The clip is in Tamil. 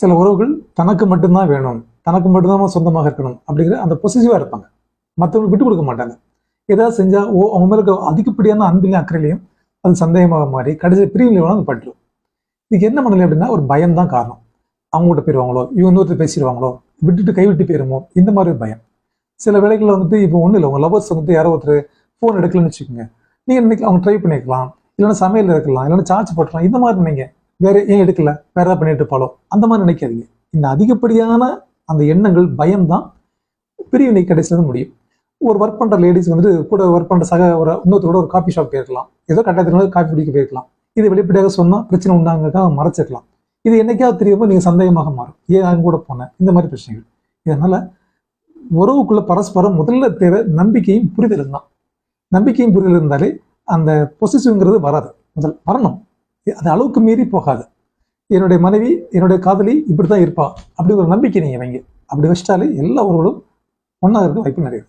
சில உறவுகள் தனக்கு மட்டும்தான் வேணும் தனக்கு மட்டும்தான் சொந்தமாக இருக்கணும் அப்படிங்கிற அந்த பொசிசிவாக இருப்பாங்க. மற்றவங்களுக்கு விட்டு கொடுக்க மாட்டாங்க. ஏதாவது செஞ்சால் ஓ அவங்க மேலே அதிகப்படியான அன்பிலையும் அக்கறையிலையும் அது சந்தேகமாக மாறி கடைசி பிரிவில் வேணும் அது பட்டுரும். இதுக்கு என்ன பண்ணலை அப்படின்னா ஒரு பயம் தான் காரணம். அவங்ககிட்ட போயிடுவாங்களோ இவங்க இன்னொருத்தர் பேசிடுவாங்களோ விட்டுட்டு கைவிட்டு போயிருமோ இந்த மாதிரி ஒரு பயம். சில வேலைகளில் வந்துட்டு இப்போ ஒன்றும் இல்லை உங்கள் லவர்ஸ் வந்துட்டு யாரோ ஒருத்தர் ஃபோன் எடுக்கலன்னு வச்சுக்கோங்க. நீங்கள் இன்னைக்கு அவங்க ட்ரை பண்ணிக்கலாம் இல்லைன்னா சமையல் இருக்கலாம் இல்லைன்னா சார்ஜ் போட்டுக்கலாம் இந்த மாதிரி நீங்கள் வேற ஏன் எடுக்கல? வேற ஏதாவது பண்ணிட்டு இருப்பாளோ? அந்த மாதிரி நினைக்காதீங்க. இந்த அதிகப்படியான அந்த எண்ணங்கள் பயம் தான் பிரிவினை கடைசியில் தான் முடியும். ஒரு ஒர்க் பண்ணுற லேடிஸ் வந்து கூட ஒர்க் பண்ணுற சக ஒரு இன்னொருத்தரோட ஒரு காஃபி ஷாப் போயிருக்கலாம். ஏதோ கட்டாயத்தினால காஃபி குடிக்க போயிருக்கலாம். இது வெளிப்படையாக சொன்னால் பிரச்சனை உண்டாங்கிறதுக்காக மறைச்சிருக்கலாம். இது என்னைக்காவது தெரியுமோ நீங்கள் சந்தேகமாக மாறும். ஏன் அவங்க கூட போனேன்? இந்த மாதிரி பிரச்சனைகள். இதனால் உறவுக்குள்ள பரஸ்பரம் முதல்ல தேவை நம்பிக்கையும் புரிதலும் தான். நம்பிக்கையும் புரிதல் இருந்தாலே அந்த பொசிசிவ்ங்கிறது வராது. முதல் வரணும். அது அளவுக்கு மீறி போகாது. என்னுடைய மனைவி என்னுடைய காதலி இப்படி தான் இருப்பா. அப்படி ஒரு நம்பிக்கை நீங்கள் வைங்க அப்படி வச்சிட்டாலே எல்லா உறவுகளும் ஒன்றா இருக்க வாய்ப்பு நிறைய